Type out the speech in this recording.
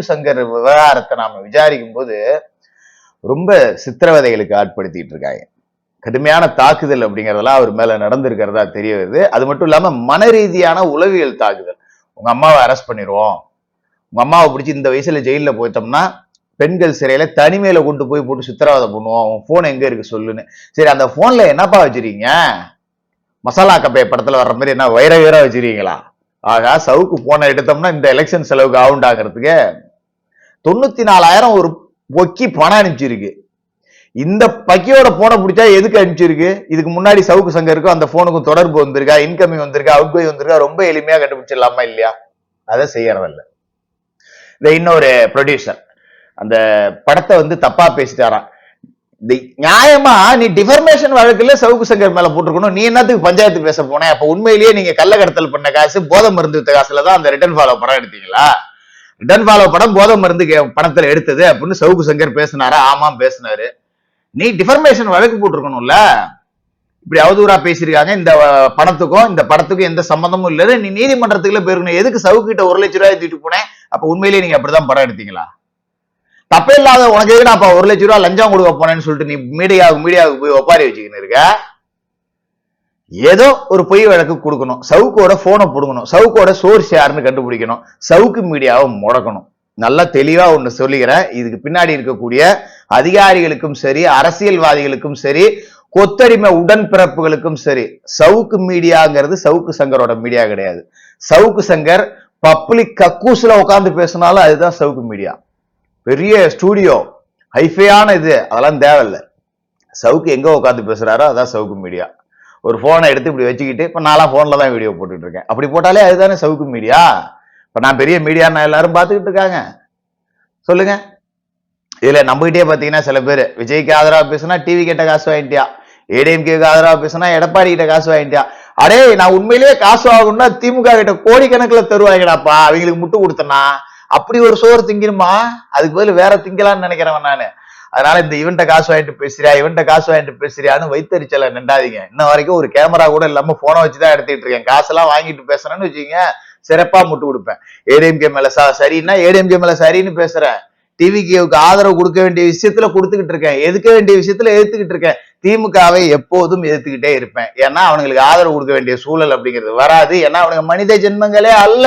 சங்கர் விவகாரத்தை நாம விசாரிக்கும் போது ரொம்ப சித்திரவதைகளுக்கு ஆட்படுத்திட்டு இருக்காங்க. கடுமையான தாக்குதல் அப்படிங்கறதெல்லாம் அவர் மேல நடந்திருக்கிறதா தெரிய வருது. அது மட்டும் இல்லாம மன ரீதியான உளவியல் தாக்குதல். உங்க அம்மாவை அரெஸ்ட் பண்ணிடுவோம் உங்க அம்மாவை பிடிச்சி இந்த வயசுல ஜெயில போயிட்டோம்னா பெண்கள் சிறையில தனிமையில கொண்டு போய் போட்டு சித்திரவதை பண்ணுவோம். உன் போன் எங்க இருக்கு சொல்லுன்னு. சரி அந்த போன்ல என்னப்பா வச்சிருக்கீங்க? மசாலா கப்பைய படத்துல வர்ற மாதிரி என்ன வைர வைரா வச்சிருக்கீங்களா? ஆகா சவுக்கு போன எடுத்தோம்னா இந்த எலெக்ஷன் செலவுக்கு ஆகுண்டாங்கிறதுக்கு தொண்ணூத்தி நாலாயிரம் ஒரு பொக்கி பணம் அனுப்பிச்சிருக்கு. இந்த பக்கியோட போனை பிடிச்சா எதுக்கு அனுப்பிச்சிருக்கு? இதுக்கு முன்னாடி சவுக்கு சங்கருக்கும் அந்த போனுக்கும் தொடர்பு வந்திருக்கா இன்கமிங் வந்திருக்கா அவுட் வந்திருக்கா ரொம்ப எளிமையா கண்டுபிடிச்சிடலாமா இல்லையா? அதை செய்யறதில்ல. இந்த இன்னொரு ப்ரொடியூசர் அந்த படத்தை வந்து தப்பா பேசிட்டாராம். நியாயமா நீ டிஃபர்மேஷன் வழக்குல சவுக்கு சங்கர் மேல போட்டிருக்கணும். நீ என்னத்துக்கு பஞ்சாயத்து பேச போன? அப்ப உண்மையிலேயே நீங்க கள்ள கடத்தல் பண்ண காசு போதை மருந்து வித்த காசுல தான் அந்த ரிட்டர்ன் ஃபாலோ படம் எடுத்தீங்களா? ரிட்டர்ன் ஃபாலோ படம் போதை மருந்து பணத்துல எடுத்தது அப்படின்னு சவுக்கு சங்கர் பேசினாரா? ஆமா பேசினாரு. நீ டிஃபர்மேஷன் வழக்கு போட்டிருக்கணும்ல? இப்படி அவதூறா பேசியிருக்காங்க. இந்த படத்துக்கும் பணத்துக்கும் இந்த படத்துக்கும் எந்த சம்பந்தமும் இல்லைன்னு நீ நீதிமன்றத்துக்குள்ள போயிருக்கணும். எதுக்கு சவுக்கு கிட்ட ஒரு லட்ச ரூபாய் தூக்கிட்டு போனேன்? அப்ப உண்மையிலேயே நீங்க அப்படிதான் படம் எடுத்தீங்களா? தப்பே இல்லாத உனக்கு எதுக்கு நான் ஒரு லட்ச ரூபாய் லஞ்சம் கொடுக்க போனேன்னு சொல்லிட்டு நீ மீடியாவுக்கு மீடியாவுக்கு போய் ஒப்பாரி வச்சுக்கின்னு இருக்க? ஏதோ ஒரு பொய் வழக்கு கொடுக்கணும். சவுக்கோட போனை புடுங்கணும். சவுக்கோட சோர்ஸ் யாருன்னு கண்டுபிடிக்கணும். சவுக்கு மீடியாவை முடக்கணும். நல்லா தெளிவா ஒண்ணு சொல்லிக்கிறேன். இதுக்கு பின்னாடி இருக்கக்கூடிய அதிகாரிகளுக்கும் சரி அரசியல்வாதிகளுக்கும் சரி கொத்தடிமை உடன்பிறப்புகளுக்கும் சரி சவுக்கு மீடியாங்கிறது சவுக்கு சங்கரோட மீடியா கிடையாது. சவுக்கு சங்கர் பப்ளிக் கக்கூஸ்ல உட்காந்து பேசினாலும் அதுதான் சவுக்கு மீடியா. பெரிய ஸ்டூடியோ ஹைஃபையான இது அதெல்லாம் தேவையில்லை. சவுக்கு எங்கே உட்காந்து பேசுகிறாரோ அதான் சவுக்கு மீடியா ஒரு ஃபோனை எடுத்து இப்படி வச்சுக்கிட்டு இப்போ நான்லாம் ஃபோனில் தான் வீடியோ போட்டுட்டு இருக்கேன் அப்படி போட்டாலே அதுதானே சவுக்கு மீடியா இப்போ நான் பெரிய மீடியான்னு எல்லாரும் பார்த்துக்கிட்டு இருக்காங்க. சொல்லுங்க. இதில் நம்மகிட்டே பார்த்தீங்கன்னா சில பேர் விஜய்க்கு ஆதரவாக பேசுனா டிவி கிட்ட காசு வாங்கிட்டியா? ஏடிஎம்கேக்கு ஆதரவாக பேசுனா எடப்பாடி கிட்ட காசு வாங்கிட்டியா? அடே நான் உண்மையிலேயே காசு வாங்கணும்னா திமுக கிட்ட கோடிக்கணக்கில் தருவாங்கடாப்பா அவங்களுக்கு முட்டு கொடுத்தனா? அப்படி ஒரு சோறு திங்கணுமா? அதுக்கு பதில் வேற திங்கலாம்னு நினைக்கிறவன் நான். அதனால இந்த இவன்ட்ட காசு வாங்கிட்டு பேசுறியா இவன்ட்ட காசு வாங்கிட்டு பேசுறியான்னு வைத்தறிச்சல நின்றாதீங்க. இன்ன வரைக்கும் ஒரு கேமரா கூட இல்லாம போனை வச்சுதான் எடுத்துட்டு இருக்கேன். காசெல்லாம் வாங்கிட்டு பேசுறேன்னு வச்சுக்கீங்க சிறப்பா முட்டு கொடுப்பேன். ஏடிஎம்கே மேல சரின்னா ஏடிஎம்கே மேல சரின்னு பேசுறேன். டிவிக்கு ஆதரவு கொடுக்க வேண்டிய விஷயத்துல கொடுத்துக்கிட்டு இருக்கேன். எதுக்க வேண்டிய விஷயத்துல எதிர்த்துக்கிட்டு இருக்கேன்? திமுகவை எப்போதும் எதிர்த்துக்கிட்டே இருப்பேன். ஏன்னா அவனுங்களுக்கு ஆதரவு கொடுக்க வேண்டிய சூழல் அப்படிங்கிறது வராது. ஏன்னா அவனுங்க மனித ஜென்மங்களே அல்ல.